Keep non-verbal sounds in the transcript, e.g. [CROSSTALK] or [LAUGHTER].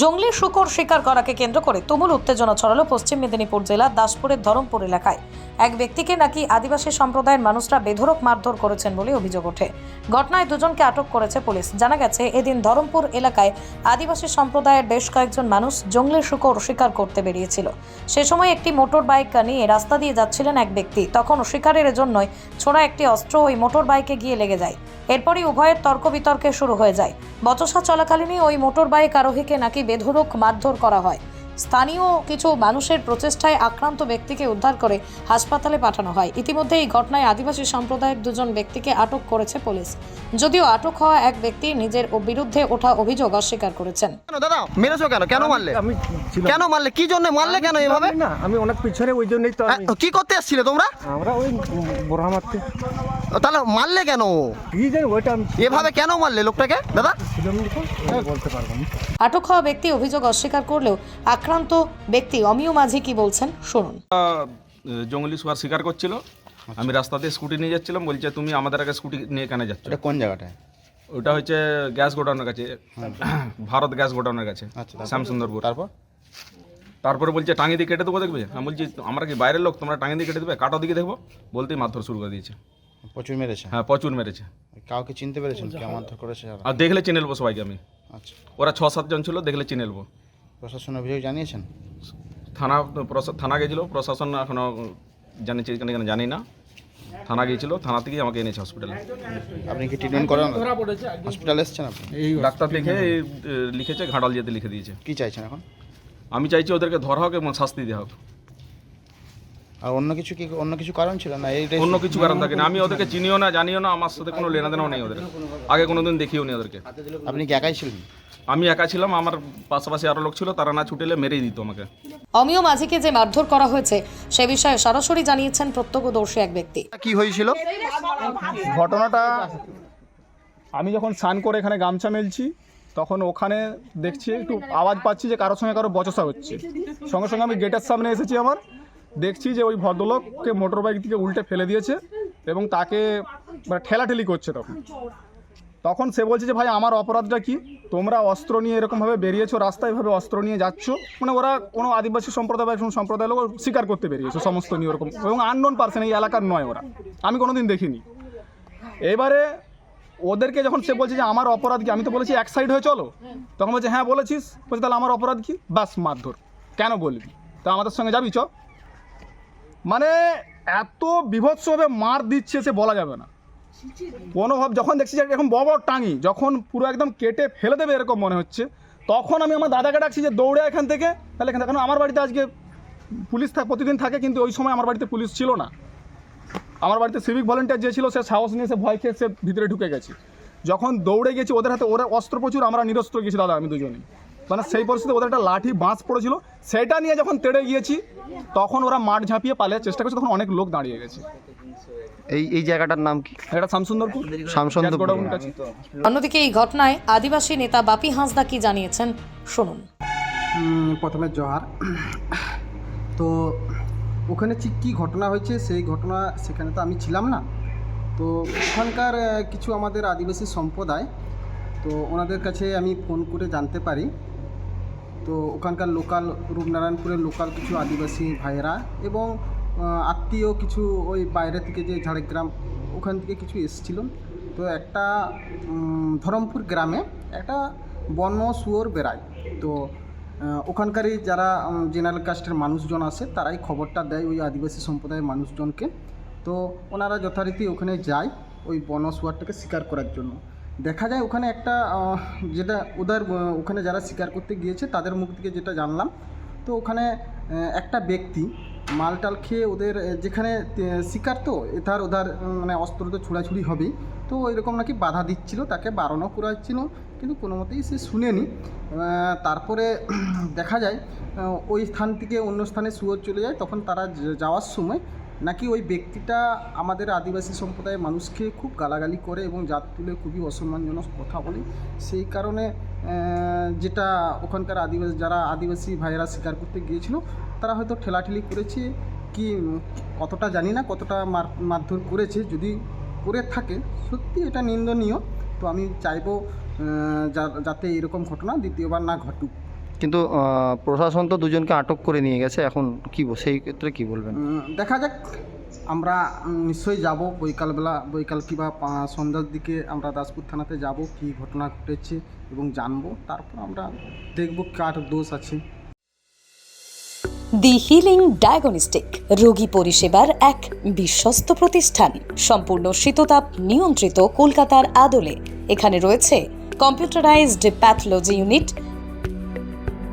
জঙ্গলি শুকর শিকার করাকে কেন্দ্র করে তুমুল উত্তেজনা ছড়ালো পশ্চিম মেদিনীপুর জেলার দাসপুরের ধরমপুর এলাকায়। এক ব্যক্তিকে নাকি আদিবাসী সম্প্রদায়ের মানুষরা বেধরক মারধর করেছেন বলে অভিযোগ ওঠে। ঘটনায় দুজনকে আটক করেছে পুলিশ। জানা গেছে, এদিন ধরমপুর এলাকায় আদিবাসী সম্প্রদায়ের বেশ কয়েকজন মানুষ জঙ্গলি শুকর শিকার করতে বেরিয়েছিল। সে সময় একটি মোটর বাইক নিয়ে রাস্তা দিয়ে যাচ্ছিলেন এক ব্যক্তি। তখন শিকারের জন্যই ছোড়া একটি অস্ত্র ওই মোটর বাইকে গিয়ে লেগে যায়। এরপরই উভয়ের তর্ক বিতর্কে শুরু হয়ে যায়। বচসা চলাকালীনই ওই মোটর বাইক আরোহীকে নাকি বেধড়ক মারধর করা হয়। স্থানীয় কিছু মানুষের প্রচেষ্টায় আক্রান্ত ব্যক্তিকে উদ্ধার করে হাসপাতালে পাঠানো হয়। ইতিমধ্যে এই ঘটনায় আদিবাসী সম্প্রদায়ের দুজন ব্যক্তিকে আটক করেছে পুলিশ। যদিও আটক হওয়া এক ব্যক্তি নিজের বিরুদ্ধে ওঠা অভিযোগ অস্বীকার করেছেন। কেন দাদা মেরেছো কেন? কেন মারলে? আমি কেন মারলে? কি জন্য মারলে কেন এভাবে? না আমি অনেক পিছনে ওই জন্যই তো আমি আহ, কি করতে এসেছিলে তোমরা? আমরা ওই বোরা মারতে। তাহলে মারলে কেন কি জানি ওইটা এভাবে কেন মারলে লোকটাকে? দাদা? বলতে পারব আটক হওয়া ব্যক্তি অভিযোগ অস্বীকার করলেও আক্রান্ত ব্যক্তি অমিয় মাঝি কি বলছেন? শুনুন। জঙ্গলি শুয়ার শিকার করছিল। আমি রাস্তাতে স্কুটি নিয়ে যাচ্ছিলাম বলছে তুমি আমাদের আগে স্কুটি নিয়ে কেন যাচ্ছ? এটা কোন জায়গাটায় ওটা হচ্ছে গ্যাস গোডাউনের কাছে ভারত গ্যাস গোডাউনের কাছে আচ্ছা, শ্যামসুন্দরপুর। তারপর? তারপরে বলছে টাঙি দিয়ে কেটে দেবো দেখবে? আমি বলছি আমরা কি বাইরের লোক? তোমরা টাঙি দিয়ে কেটে দেবে? কাটো দিকে দেখব? বলতেই মারধর শুরু করে দিয়েছে। প্রচুর মেরেছে? হ্যাঁ প্রচুর মেরেছে। কাউকে চিনতে পেরেছেন কে? মারধর করেছে আর দেখলে চিনে নেব সবাইকে আমি। আচ্ছা। ওরা ছ সাতজন ছিল দেখলে চিনে নেব। প্রশাসন অভিযোগ জানিয়েছেন? থানা থানা গেছিল প্রশাসন এখনও জানিয়েছে কেন কেন জানি না। থানা গিয়েছিল থানা থেকেই আমাকে এনেছে হসপিটালে আপনি কি ট্রিটমেন্ট করেন? হসপিটালে এসেছেন আপনি? ডাক্তার দেখে এই, লিখেছে ঘাটাল যেতে লিখে দিয়েছে। কি চাইছেন এখন? আমি চাইছি ওদেরকে ধরা হোক এবং শাস্তি দেওয়া হোক। আর অন্য কিছু কি অন্য কিছু কারণ ছিল না? এই অন্য কিছু কারণ থাকে না। আমি ওদেরকে চিনিও না জানিও না আমার সাথে কোনো লেনাদেনাও নেই ওদের। আগে কোনোদিন দেখিও নি ওদেরকে। আপনি কি একাই ছিলেন? আমি একা ছিলাম আমার পাশাপাশি আরও লোক ছিল তারা না ছুটেলে মেরেই দিত আমাকে। অমিয় মাঝিকে যে মারধর করা হয়েছে সে বিষয়ে সরাসরি জানিয়েছেন প্রত্যক্ষদর্শী এক ব্যক্তি। কি হয়েছিল? ঘটনাটা আমি যখন স্নান করে এখানে গামছা মেলছি তখন ওখানে দেখছি একটু আওয়াজ পাচ্ছি যে কারোর সঙ্গে কারও বচসা হচ্ছে। সঙ্গে সঙ্গে আমি গেটের সামনে এসেছি আমার। দেখছি যে ওই ভদ্রলোককে মোটর বাইক থেকে উল্টে ফেলে দিয়েছে এবং তাকে মানে ঠেলাঠেলি করছে তখন। তখন সে বলছে যে, ভাই, আমার অপরাধটা কি? তোমরা অস্ত্র নিয়ে এরকমভাবে বেরিয়েছো, রাস্তায় এভাবে অস্ত্র নিয়ে যাচ্ছ? মানে ওরা কোনো আদিবাসী সম্প্রদায় বা কোনো সম্প্রদায়ের লোক স্বীকার করতে বেরিয়েছে, সমস্ত নিয়ে ওরকম। এবং আননোন পার্সন এই এলাকার নয় ওরা। আমি কোনো দিন দেখিনি। এবারে ওদেরকে যখন সে বলছে যে, আমার অপরাধ কি? আমি তো বলেছি, এক সাইড হয়ে চলো। তখন বলছে হ্যাঁ বলেছিস। বলছে, তাহলে আমার অপরাধ কি? বাস, মারধর। কেন বলবি? তা আমাদের সঙ্গে যাবি, চ। মানে এত বিভৎসভাবে মার দিচ্ছে সে বলা যাবে না। কোনোভাব যখন দেখছি যে এরকম বড় বড় টাঙি, যখন পুরো একদম কেটে ফেলে দেবে এরকম মনে হচ্ছে, তখন আমি আমার দাদাকে ডাকছি যে দৌড়ে এখান থেকে। তাহলে এখান থেকে আমার বাড়িতে আজকে পুলিশ থাক প্রতিদিন থাকে, কিন্তু ওই সময় আমার বাড়িতে পুলিশ ছিল না। আমার বাড়িতে সিভিক ভলেন্টিয়ার যে ছিল, সে সাহস নিয়ে সে ভয় খেয়ে সে ভিতরে ঢুকে গেছে। যখন দৌড়ে গেছি, ওদের হাতে ওরা অস্ত্র প্রচুর, আমরা নিরস্ত্র গেছি, দাদা, আমি দুজনেই। মানে সেই পরিস্থিতি ওদের একটা লাঠি বাঁশ পড়েছিল। সেটা নিয়ে যখন তেড়ে গিয়েছি তখন ওরা মাঠ ঝাঁপিয়ে পালার চেষ্টা করছে তখন অনেক লোক দাঁড়িয়ে গেছে। এই এই জায়গাটার নাম কি? এটা শামসুন্দরপুর। শামসুন্দরপুর। কাছে। অন্যদিকে এই ঘটনায় আদিবাসী নেতা বাপি হাঁসদা কি জানিয়েছেন শুনুন। প্রথমে জহার তো ওখানে ঠিক কী ঘটনা হয়েছে সেই ঘটনা সেখানে তো আমি ছিলাম না। তো ওখানকার কিছু আমাদের আদিবাসী সম্প্রদায় তো ওনাদের কাছে আমি ফোন করে জানতে পারি। তো ওখানকার লোকাল রূপনারায়ণপুরের লোকাল কিছু আদিবাসী ভাইয়েরা এবং আত্মীয় কিছু ওই বাইরে থেকে যে ঝাড়গ্রাম, ওখান থেকে কিছু এসেছিল। তো একটা ধরমপুর গ্রামে একটা বন্য শুয়োর বেড়ায়। তো ওখানকারই যারা জেনারেল কাস্টের মানুষজন আছে তারাই খবরটা দেয় ওই আদিবাসী সম্প্রদায়ের মানুষজনকে। তো ওনারা যথারীতি ওখানে যায় ওই বন শুয়ারটাকে শিকার করার জন্য। দেখা যায় ওখানে একটা যেটা ওদের ওখানে যারা শিকার করতে গিয়েছে তাদের মুখ থেকে যেটা জানলাম, তো ওখানে একটা ব্যক্তি মালটাল খেয়ে ওদের যেখানে শিকার তো এধার ওধার মানে অস্ত্র তো ছুড়াছুড়ি হবেই, তো এরকম নাকি বাধা দিচ্ছিল, তাকে বারণও করা হচ্ছিল কিন্তু কোনো মতেই সে শুনেনি। তারপরে [CLEARS THROAT] দেখা যায় ওই স্থান থেকে অন্য স্থানে শুয়োর চলে যায়, তখন তারা যাওয়ার সময় নাকি ওই ব্যক্তিটা আমাদের আদিবাসী সম্প্রদায়ের মানুষকে খুব গালাগালি করে এবং জাত তুলে খুবই অসম্মানজনক কথা বলে? সেই কারণে যেটা ওখানকার আদিবাসী, যারা আদিবাসী ভাইয়েরা শিকার করতে গিয়েছিল, তারা হয়তো ঠেলাঠেলি করেছে কি কতটা জানি না কতটা মার, মারধর করেছে। যদি করে থাকে, সত্যি এটা নিন্দনীয়। তো আমি চাইব যাতে এরকম ঘটনা দ্বিতীয়বার না ঘটুক। কিন্তু প্রশাসন তো দুজনকে আটক করে নিয়ে গেছে এখন কি বল- সেই ক্ষেত্রে কি বলবেন? দেখা যাক আমরা নিশ্চয়ই যাব বৈকালবেলা বৈকাল কিংবা সন্ধ্যার দিকে আমরা দাসপুর থানাতে যাব কি ঘটনা ঘটেছে এবং জানব তারপর আমরা দেখব কার দোষ আছে। দি হিলিং ডায়াগনস্টিক রোগী পরিষেবার এক বিশ্বস্ত প্রতিষ্ঠান সম্পূর্ণ শীততাপ নিয়ন্ত্রিত কলকাতার আদলে। এখানে রয়েছে computerized pathology unit